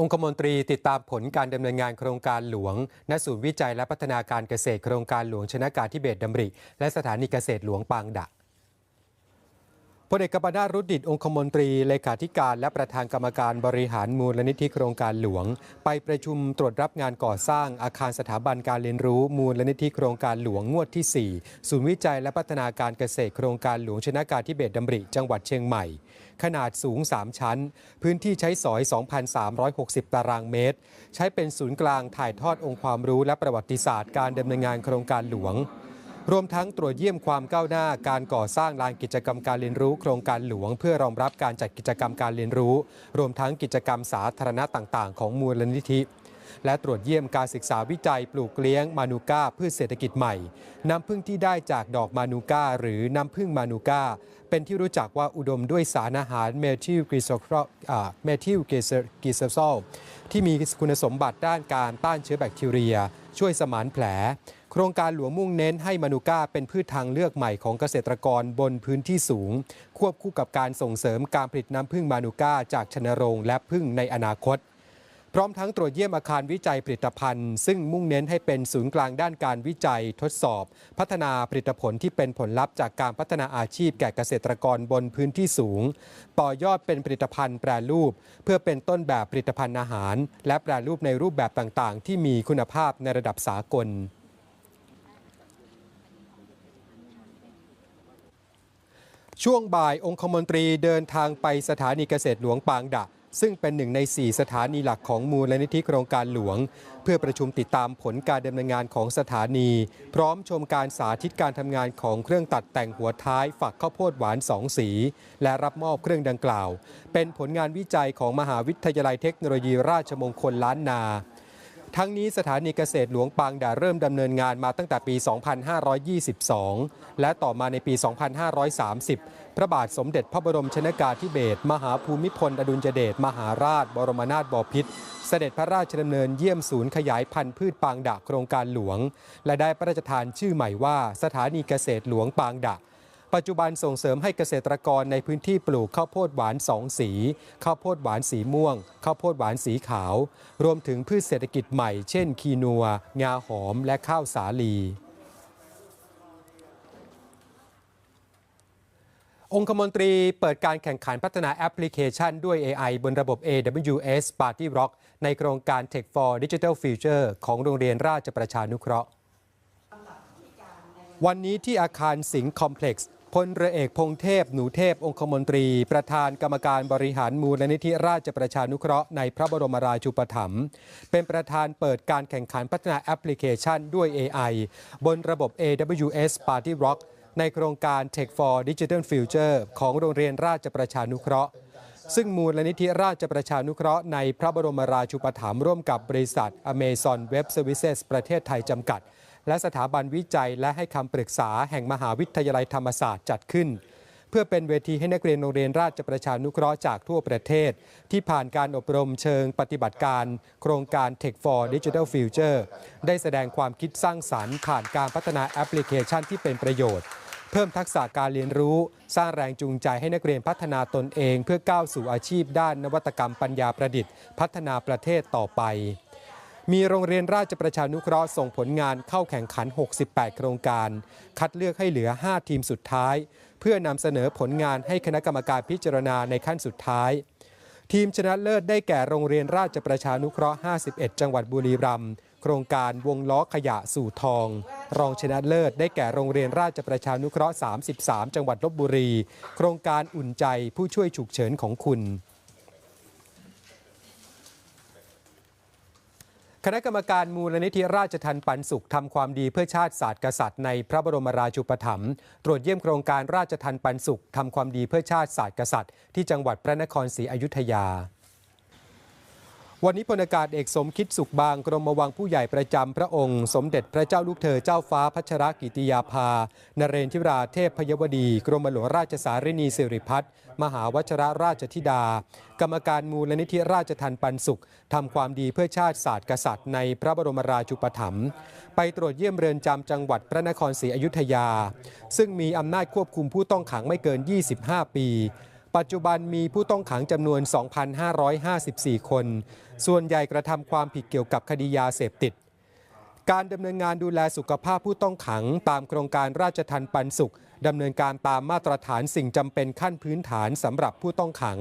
องคมนตรีติดตามผลการดำเนินงานโครงการหลวง ณ ศูนย์วิจัยและพัฒนาการเกษตรโครงการหลวงชนะการทิเบตดำริ และสถานีเกษตรหลวงปางดะ พลเอกกปนารุดดิตองคมนตรีเลขาธิการและประธานกรรมการบริหารมูลนิธิโครงการหลวง ไปประชุมตรวจรับงานก่อสร้างอาคารสถาบันการเรียนรู้มูลนิธิโครงการหลวงงวดที่ 4 ศูนย์วิจัยและพัฒนาการเกษตรโครงการหลวงชนะการทิเบตดำริ จังหวัดเชียงใหม่ ขนาดสูง 3 ชั้น พื้นที่ใช้สอย 2,360 ตารางเมตร ใช้เป็นศูนย์กลางถ่ายทอดองค์ความรู้และประวัติศาสตร์การดำเนินงานโครงการหลวง รวมทั้งตรวจเยี่ยมความก้าวหน้าการก่อสร้างลานกิจกรรมการเรียนรู้โครงการหลวง เพื่อรองรับการจัดกิจกรรมการเรียนรู้ รวมทั้งกิจกรรมสาธารณะต่าง ๆ ของมูลนิธิ และตรวจเยี่ยมการศึกษาวิจัยปลูกเลี้ยงมานูก้าพืชเศรษฐกิจใหม่ น้ำผึ้งที่ได้จากดอกมานูก้าหรือน้ำผึ้งมานูก้า เป็นที่รู้จักว่าอุดมด้วยสารอาหารเมทิลกรีโซเมทิลกรีโซซอลที่มีคุณสมบัติด้านการต้านเชื้อแบคทีเรีย ช่วยสมานแผล โครงการหลวงมุ่งเน้นให้มานูก้าเป็นพืชทางเลือกใหม่ของเกษตรกรบนพื้นที่สูง ควบคู่กับการส่งเสริมการผลิตน้ำผึ้งมานูก้าจากชนโรงและผึ้งในอนาคต พร้อมทั้งตรวจเยี่ยมอาคารวิจัยผลิตภัณฑ์ ซึ่งมุ่งเน้นให้เป็นศูนย์กลางด้านการวิจัย ทดสอบ พัฒนาผลิตผลที่เป็นผลลัพธ์จากการพัฒนาอาชีพแก่เกษตรกรบนพื้นที่สูง ต่อยอดเป็นผลิตภัณฑ์แปรรูป เพื่อเป็นต้นแบบผลิตภัณฑ์อาหาร และแปรรูปในรูปแบบต่างๆ ที่มีคุณภาพในระดับสากล ช่วงบ่ายองคมนตรีเดินทางไปสถานีเกษตรหลวงปางดะ ซึ่งเป็นหนึ่งใน 4 สถานีหลักของมูลนิธิโครงการหลวง เพื่อประชุมติดตามผลการดำเนินงานของสถานี พร้อมชมการสาธิตการทำงานของเครื่องตัดแต่งหัวท้ายฝักข้าวโพดหวาน2สี และรับมอบเครื่องดังกล่าว เป็นผลงานวิจัยของมหาวิทยาลัยเทคโนโลยีราชมงคลล้านนา ทั้งนี้สถานีเกษตรหลวงปางดาเริ่มดำเนินงานมาตั้งแต่ปี 2522 และต่อมาในปี 2530 พระบาทสมเด็จพระบรมชนากาธิเบศรมหาภูมิพลอดุลยเดชมหาราช บรมนาถบพิตรเสด็จพระราชดำเนินเยี่ยมศูนย์ขยายพันธุ์พืชปางดะโครงการหลวง และได้พระราชทานชื่อใหม่ว่า สถานีเกษตรหลวงปางดะ ปัจจุบันส่งเสริมให้เกษตรกรในพื้นที่ปลูกข้าวโพดหวาน2สีข้าวโพดหวานสีม่วงข้าวโพดหวานสีขาว รวมถึงพืชเศรษฐกิจใหม่เช่น คีนัว งาหอมและข้าวสาลีองคมนตรีเปิดการแข่งขันพัฒนาแอปพลิเคชันด้วย AI บนระบบ AWS Party Rock ในโครงการ Tech for Digital Future ของโรงเรียนราชประชานุเคราะห์ วันนี้ที่อาคารสิงห์คอมเพล็กซ์ พลเรือเอกพงเทพ หนูเทพ องคมนตรี ประธานกรรมการบริหารมูลนิธิราชประชานุเคราะห์ในพระบรมราชูปถัมภ์เป็นประธานเปิดการแข่งขันพัฒนาแอปพลิเคชันด้วย AI บนระบบ AWS Party Rock ในโครงการ Tech for Digital Future ของโรงเรียนราชประชานุเคราะห์ ซึ่งมูลนิธิราชประชานุเคราะห์ในพระบรมราชูปถัมภ์ร่วมกับบริษัท Amazon Web Services ประเทศไทยจำกัด และสถาบันวิจัยและให้คำปรึกษาแห่งมหาวิทยาลัยธรรมศาสตร์จัดขึ้น เพื่อเป็นเวทีให้นักเรียนโรงเรียนราชประชานุเคราะห์จากทั่วประเทศ ที่ผ่านการอบรมเชิงปฏิบัติการ โครงการ Tech for Digital Future ได้แสดงความคิดสร้างสรรค์ ผ่านการพัฒนาแอปพลิเคชันที่เป็นประโยชน์เพิ่มทักษะการเรียนรู้ สร้างแรงจูงใจให้นักเรียนพัฒนาตนเอง เพื่อก้าวสู่อาชีพด้านนวัตกรรมปัญญาประดิษฐ์ พัฒนาประเทศต่อไป มีโรงเรียนราชประชานุเคราะห์ส่งผลงานเข้าแข่งขัน 68 โครงการ คัดเลือกให้เหลือ 5 ทีมสุดท้าย เพื่อนำเสนอผลงานให้คณะกรรมการพิจารณาในขั้นสุดท้าย ทีมชนะเลิศได้แก่โรงเรียนราชประชานุเคราะห์ 51 จังหวัดบุรีรัมย์โครงการวงล้อขยะสู่ทอง รองชนะเลิศได้แก่โรงเรียนราชประชานุเคราะห์ 33 จังหวัดลบบุรี โครงการอุ่นใจผู้ช่วยฉุกเฉินของคุณ คณะกรรมการมูลนิธิราชทันปันสุขทำความดีเพื่อชาติศาสตร์กษัตริย์ในพระบรมราชูปถัมภ์ตรวจเยี่ยมโครงการราชทันปันสุขทำความดีเพื่อชาติศาสตร์กษัตริย์ที่จังหวัดพระนครศรีอยุธยา วันนี้พลอากาศเอกสมคิดสุขบางกรมวังผู้ใหญ่ประจำพระองค์ สมเด็จพระเจ้าลูกเธอเจ้าฟ้าพัชรกิติยาภา นเรนทิราเทพพยวดี กรมหลวงราชสารินีสิริพัฒน์มหาวชรราชธิดา กรรมการมูลนิธิราชทันปันสุขทำความดีเพื่อชาติศาสตร์กษัตริย์ในพระบรมราชูปถัมภ์ไปตรวจเยี่ยมเรือนจำจังหวัดพระนครศรีอยุธยา ซึ่งมีอำนาจควบคุมผู้ต้องขังไม่เกิน 25 ปี ปัจจุบันมีผู้ต้องขังจำนวน 2,554 คน ส่วนใหญ่กระทำความผิดเกี่ยวกับคดียาเสพติด การดำเนินงานดูแลสุขภาพผู้ต้องขังตามโครงการราชทันปันสุขดำเนินการตามมาตรฐานสิ่งจำเป็นขั้นพื้นฐานสำหรับผู้ต้องขัง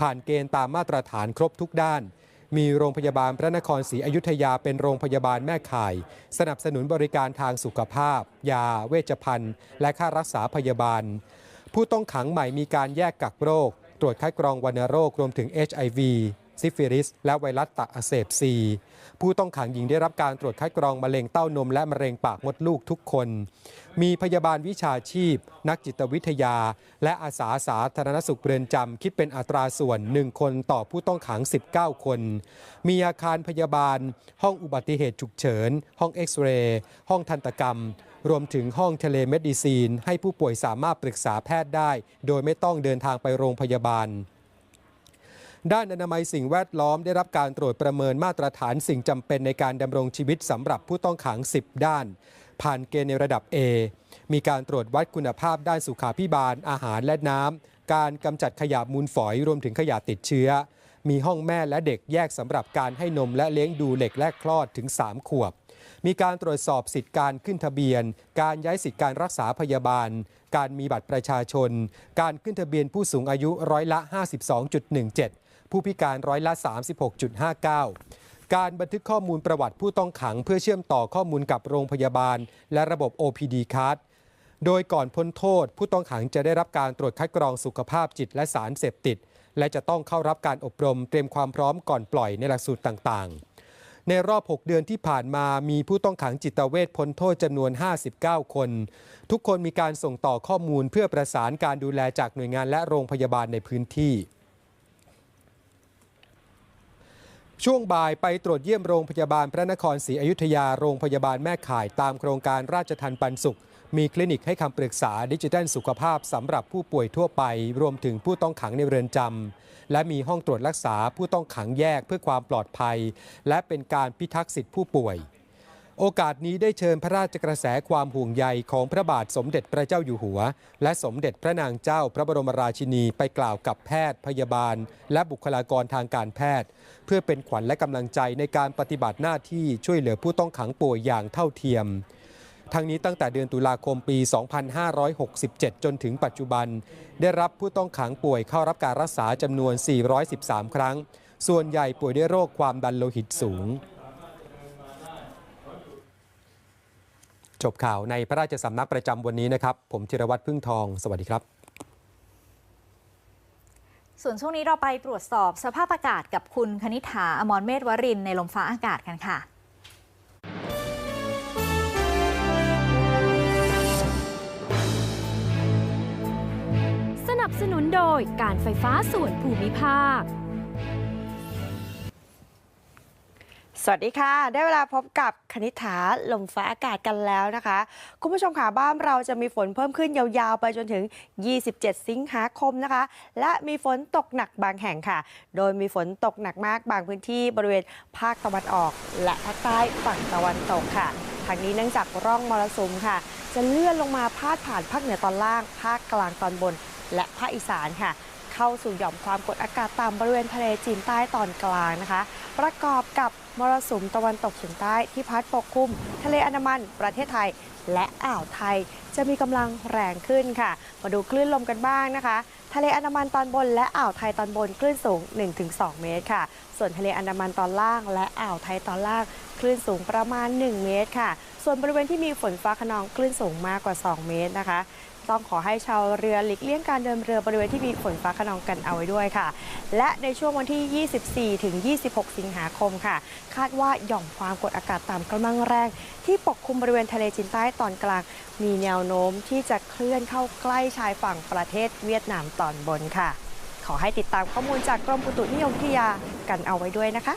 ผ่านเกณฑ์ตามมาตรฐานครบทุกด้าน มีโรงพยาบาลพระนครศรีอยุธยาเป็นโรงพยาบาลแม่ข่าย สนับสนุนบริการทางสุขภาพ ยา เวชภัณฑ์ และค่ารักษาพยาบาล ผู้ต้องขังใหม่มีการแยกกักโรค ตรวจคัดกรองวัณโรครวมถึง HIV ซิฟิลิส และไวรัสตับอักเสบซีผู้ต้องขังหญิงได้รับการตรวจคัดกรองมะเร็งเต้านมและมะเร็งปากมดลูกทุกคน มีพยาบาลวิชาชีพ นักจิตวิทยา และอาสาสาธารณสุขเรือนจำคิดเป็นอัตราส่วน 1 คนต่อผู้ต้องขัง 19 คน มีอาคารพยาบาล ห้องอุบัติเหตุฉุกเฉิน ห้องเอ็กซเรย์ห้องทันตกรรม รวมถึงห้องเทเลเมดิซีน ให้ผู้ป่วยสามารถปรึกษาแพทย์ได้ โดยไม่ต้องเดินทางไปโรงพยาบาล ด้านอนามัยสิ่งแวดล้อมได้รับการตรวจประเมินมาตรฐานสิ่งจำเป็นในการดำรงชีวิตสำหรับผู้ต้องขัง 10 ด้าน ผ่านเกณฑ์ในระดับ A มีการตรวจวัดคุณภาพด้านสุขาพิบาล อาหารและน้ำการกำจัดขยะมูลฝอยรวมถึงขยะติดเชื้อ มีห้องแม่และเด็กแยกสำหรับการให้นมและเลี้ยงดูเด็กแรกคลอดถึง 3 ขวบ มีการตรวจสอบสิทธิการขึ้นทะเบียน การย้ายสิทธิการรักษาพยาบาล การมีบัตรประชาชน การขึ้นทะเบียนผู้สูงอายุร้อยละ 52.17 ผู้พิการร้อยละ 36.59 การบันทึกข้อมูลประวัติผู้ต้องขัง เพื่อเชื่อมต่อข้อมูลกับโรงพยาบาล และระบบ OPD Card โดยก่อนพ้นโทษ ผู้ต้องขังจะได้รับการตรวจคัดกรองสุขภาพจิตและสารเสพติด และจะต้องเข้ารับการอบรมเตรียมความพร้อมก่อนปล่อยในหลักสูตรต่างๆ ในรอบ 6 เดือนที่ผ่านมามีผู้ต้องขังจิตเวชพ้นโทษจำนวน 59 คน ทุกคนมีการส่งต่อข้อมูลเพื่อประสานการดูแลจากหน่วยงานและโรงพยาบาลในพื้นที่ช่วงบ่ายไปตรวจเยี่ยมโรงพยาบาลพระนครศรีอยุธยาโรงพยาบาลแม่ข่ายตามโครงการราชทันปันสุข มีคลินิกให้คำปรึกษาดิจิทัลสุขภาพสำหรับผู้ป่วยทั่วไป รวมถึงผู้ต้องขังในเรือนจำและมีห้องตรวจรักษาผู้ต้องขังแยกเพื่อความปลอดภัย และเป็นการพิทักษ์สิทธิผู้ป่วย โอกาสนี้ได้เชิญพระราชกระแสความห่วงใยของพระบาทสมเด็จพระเจ้าอยู่หัว และสมเด็จพระนางเจ้าพระบรมราชินีไปกล่าวกับแพทย์ พยาบาล และบุคลากรทางการแพทย์ เพื่อเป็นขวัญและกำลังใจในการปฏิบัติหน้าที่ช่วยเหลือผู้ต้องขังป่วยอย่างเท่าเทียม ทั้งนี้ตั้งแต่เดือนตุลาคมปี 2567 จนถึงปัจจุบัน ได้รับผู้ต้องขังป่วยเข้ารับการรักษาจำนวน 413 ครั้ง ส่วนใหญ่ป่วยด้วยโรคความดันโลหิตสูง จบข่าวในพระราชสำนักประจำวันนี้นะครับ ผมธีรวัตรพึ่งทอง สวัสดีครับส่วนช่วงนี้เราไปตรวจสอบสภาพอากาศกับคุณคณิษฐาอมรเมธวรินในลมฟ้าอากาศกันค่ะ สนับสนุนโดยการไฟฟ้าส่วนภูมิภาค สวัสดีค่ะ ได้เวลาพบกับคณิษฐาลมฟ้าอากาศกันแล้วนะคะ คุณผู้ชมค่ะบ้านเราจะมีฝนเพิ่มขึ้นยาวๆ ไปจนถึง 27 สิงหาคมนะคะ และมีฝนตกหนักบางแห่งค่ะ โดยมีฝนตกหนักมากบางพื้นที่บริเวณภาคตะวันออก และภาคใต้ฝั่งตะวันตกค่ะทางนี้เนื่องจากร่องมรสุมค่ะ จะเลื่อนลงมาพาดผ่านภาคเหนือตอนล่าง ภาคกลางตอนบน และภาคอีสานค่ะ เข้าสู่หย่อมความกดอากาศต่ำบริเวณทะเลจีนใต้ตอนกลางนะคะ ประกอบกับมรสุมตะวันตกเฉียงใต้ที่พัดปกคลุม ทะเลอันดามันประเทศไทยและอ่าวไทยจะมีกำลังแรงขึ้นค่ะ มาดูคลื่นลมกันบ้างนะคะ ทะเลอันดามันตอนบนและอ่าวไทยตอนบนคลื่นสูง 1-2 เมตรค่ะ ส่วนทะเลอันดามันตอนล่าง และอ่าวไทยตอนล่างคลื่นสูงประมาณ 1 เมตรค่ะ ส่วนบริเวณที่มีฝนฟ้าขนองคลื่นสูงมากกว่า 2 เมตรนะคะ ต้องขอให้ชาวเรือหลีกเลี่ยงการเดินเรือบริเวณที่มีฝนฟ้าขนองกันเอาไว้ด้วยค่ะ และในช่วงวันที่ 24 ถึง 26 สิงหาคมค่ะ คาดว่าหย่อมความกดอากาศต่ำกำลังแรง ที่ปกคลุมบริเวณทะเลจีนใต้ตอนกลาง มีแนวโน้มที่จะเคลื่อนเข้าใกล้ชายฝั่งประเทศเวียดนามตอนบนค่ะ ขอให้ติดตามข้อมูลจากกรมอุตุนิยมวิทยากันเอาไว้ด้วยนะคะ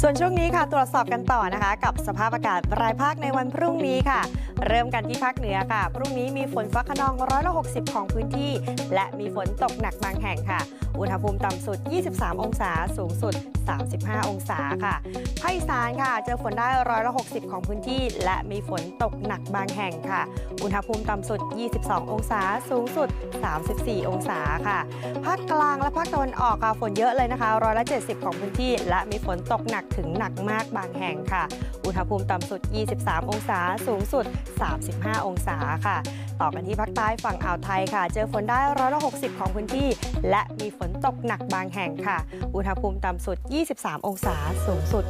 ส่วนช่วงนี้ค่ะตรวจสอบกันต่อนะคะ กับสภาพอากาศรายภาคในวันพรุ่งนี้ค่ะ เริ่มกันที่ภาคเหนือค่ะ พรุ่งนี้มีฝนฟ้าขนองร้อยละ60 ของพื้นที่ และมีฝนตกหนักบางแห่งค่ะ อุณหภูมิต่ำสุด 23 องศา สูงสุด 35 องศาค่ะภาคอีสานค่ะ เจอฝนได้ร้อยละ60 ของพื้นที่ และมีฝนตกหนักบางแห่งค่ะ อุณหภูมิต่ำสุด 22 องศา สูงสุด 34 องศาค่ะ ภาคกลางและภาคตะวันออกค่ะฝนเยอะเลยนะคะร้อยละ70 ของพื้นที่ และมีฝนตกกหนักถึงหนักมากบางแห่งค่ะ อุณหภูมิต่ำสุด 23 องศา สูงสุด 35 องศาค่ะ ต่อกันที่ภาคใต้ฝั่งอ่าวไทยค่ะ เจอฝนได้ร้อยละ60ของพื้นที่ และมีฝนตกหนักบางแห่งค่ะ อุณหภูมิต่ำสุด 23 องศา สูงสุด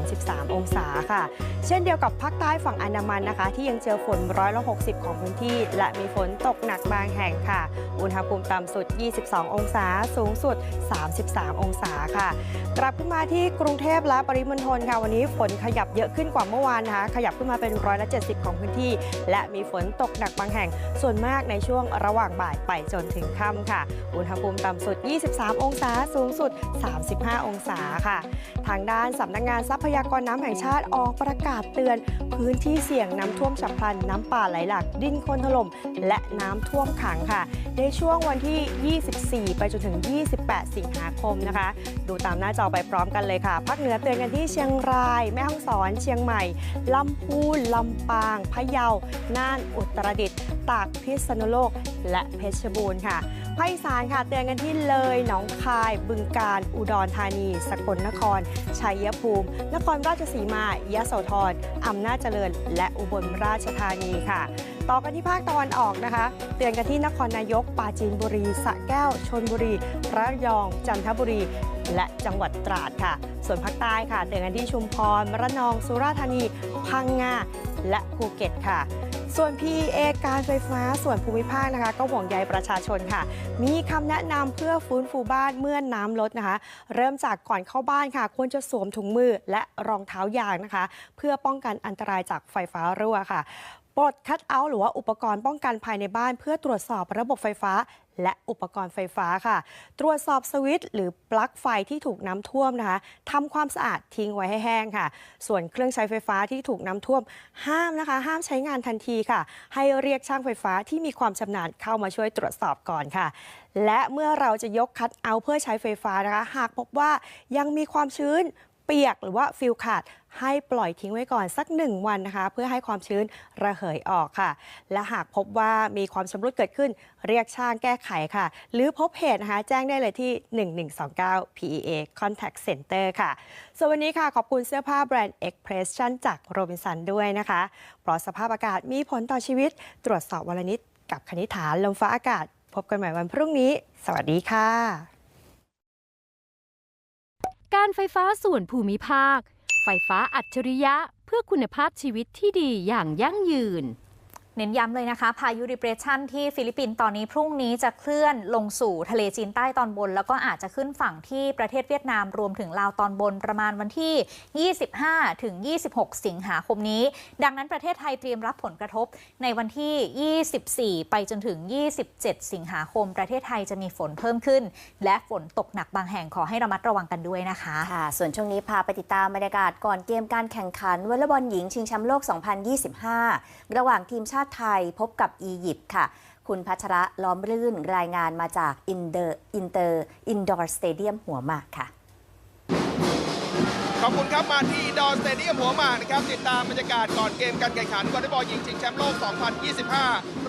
33 องศาค่ะ เช่นเดียวกับภาคใต้ฝั่งอันดามันนะคะ ที่ยังเจอฝนร้อยละ60ของพื้นที่ และมีฝนตกหนักบางแห่งค่ะ อุณหภูมิต่ำสุด 22 องศา สูงสุด 33 องศาค่ะ กลับขึ้นมาที่กรุงเทพและปริมณฑลค่ะ วันนี้ฝนขยับเยอะขึ้นกว่าเมื่อวานนะคะ ขยับขึ้นมาเป็นร้อยละ70 ของพื้นที่ และมีฝนตกหนักบางแห่งส่วนมากในช่วงระหว่างบ่ายไปจนถึงค่ำค่ะ อุณหภูมิต่ำสุด 23 องศาสูงสุด 35 องศาค่ะ ทางด้านสำนักงานทรัพยากรน้ำแห่งชาติออกประกาศเตือน พื้นที่เสี่ยงน้ำท่วมฉับพลันน้ำป่าไหลหลากดินโคลนถล่มและน้ำท่วมขังค่ะ ในช่วงวันที่ 24 ไปจนถึง 28 สิงหาคมนะคะ ดูตามหน้าจอไปพร้อมกันเลยค่ะภาคเหนือเตือนกันที่เชียงราย แม่ฮ่องสอน เชียงใหม่ ลำพูน ลำปาง พะเยา น่าน อุตรดิตถ์ ตากพิษณุโลก และเพชรบูรณ์ค่ะภาคอีสานค่ะเตือนกันที่เลยหนองคาย บึงกาฬอุดรธานี สกลนคร ชัยภูมิ นครราชสีมายะโสธรอำนาจเจริญ และอุบลราชธานีค่ะต่อกันที่ภาคตะวันออกนะคะ เตือนกันที่นครนายกปราจีนบุรีสระแก้วชนบุรีระยอง จันทบุรี และจังหวัดตราดค่ะ ส่วนภาคใต้ค่ะ เตือนกันที่ชุมพรระนองสุราษฎร์ธานี พังงาและภูเก็ตค่ะ ส่วน PEA การไฟฟ้าส่วนภูมิภาคนะคะ ก็ห่วงใยประชาชนค่ะ มีคำแนะนำเพื่อฟื้นฟูบ้านเมื่อน้ำลดนะคะ เริ่มจากก่อนเข้าบ้านค่ะ ควรจะสวมถุงมือและรองเท้ายางนะคะ เพื่อป้องกันอันตรายจากไฟฟ้ารั่วค่ะ ปลดคัทเอาท์หรือว่าอุปกรณ์ป้องกันภายในบ้าน เพื่อตรวจสอบระบบไฟฟ้า และอุปกรณ์ไฟฟ้าค่ะ ตรวจสอบสวิตช์หรือปลั๊กไฟที่ถูกน้ำท่วมนะคะทำความสะอาดทิ้งไว้ให้แห้งค่ะ ส่วนเครื่องใช้ไฟฟ้าที่ถูกน้ำท่วม ห้ามนะคะ ห้ามใช้งานทันทีค่ะ ให้เรียกช่างไฟฟ้าที่มีความชำนาญเข้ามาช่วยตรวจสอบก่อนค่ะ และเมื่อเราจะยกคัทเอาท์เพื่อใช้ไฟฟ้านะคะ หากพบว่ายังมีความชื้น ปียกหรือว่าฟิลขาดให้ปล่อยทิ้งไว้ก่อนสักหนึ่งวันนะคะ เพื่อให้ความชื้นระเหยออกค่ะ และหากพบว่ามีความชำรุดเกิดขึ้น เรียกช่างแก้ไขค่ะ หรือพบเหตุนะคะแจ้งได้เลยที่ 1129 PEA Contact Center ค่ะส่วนวันนี้ค่ะ ขอบคุณเสื้อผ้าแบรนด์ Expression จากโรบินสันด้วยนะคะ เพราะสภาพอากาศมีผลต่อชีวิต ตรวจสอบวันนิดกับคณิฐานลมฟ้าอากาศ พบกันใหม่วันพรุ่งนี้ สวัสดีค่ะ การไฟฟ้าส่วนภูมิภาค ไฟฟ้าอัจฉริยะ เพื่อคุณภาพชีวิตที่ดีอย่างยั่งยืน เน้นย้ำเลยนะคะ พายุ depression ที่ฟิลิปปินส์ตอนนี้พรุ่งนี้จะเคลื่อนลงสู่ทะเลจีนใต้ตอนบน แล้วก็อาจจะขึ้นฝั่งที่ประเทศเวียดนามรวมถึงลาวตอนบนประมาณวันที่ 25 ถึง 26 สิงหาคมนี้ ดังนั้นประเทศไทยเตรียมรับผลกระทบในวันที่ 24 ไปจนถึง 27 สิงหาคม ประเทศไทยจะมีฝนเพิ่มขึ้น และฝนตกหนักบางแห่งขอให้ระมัดระวังกันด้วยนะคะค่ะส่วนช่วงนี้พาไปติดตามบรรยากาศก่อนเกมการแข่งขันวอลเลย์บอลหญิงชิงแชมป์โลก 2025 ระหว่างทีมชาติไทยพบกับอียิปต์ค่ะ คุณพัชระล้อมรื่นรายงานมาจากอินเดอร์อินเตอร์อินดอร์สเตเดียมหัวหมากค่ะ ขอบคุณครับมาที่ดอนสเตเดียมหัวหมากนะครับ ติดตามบรรยากาศก่อนเกมการแข่งขันวอลเลย์บอลหญิงชิงแชมป์โลก 2025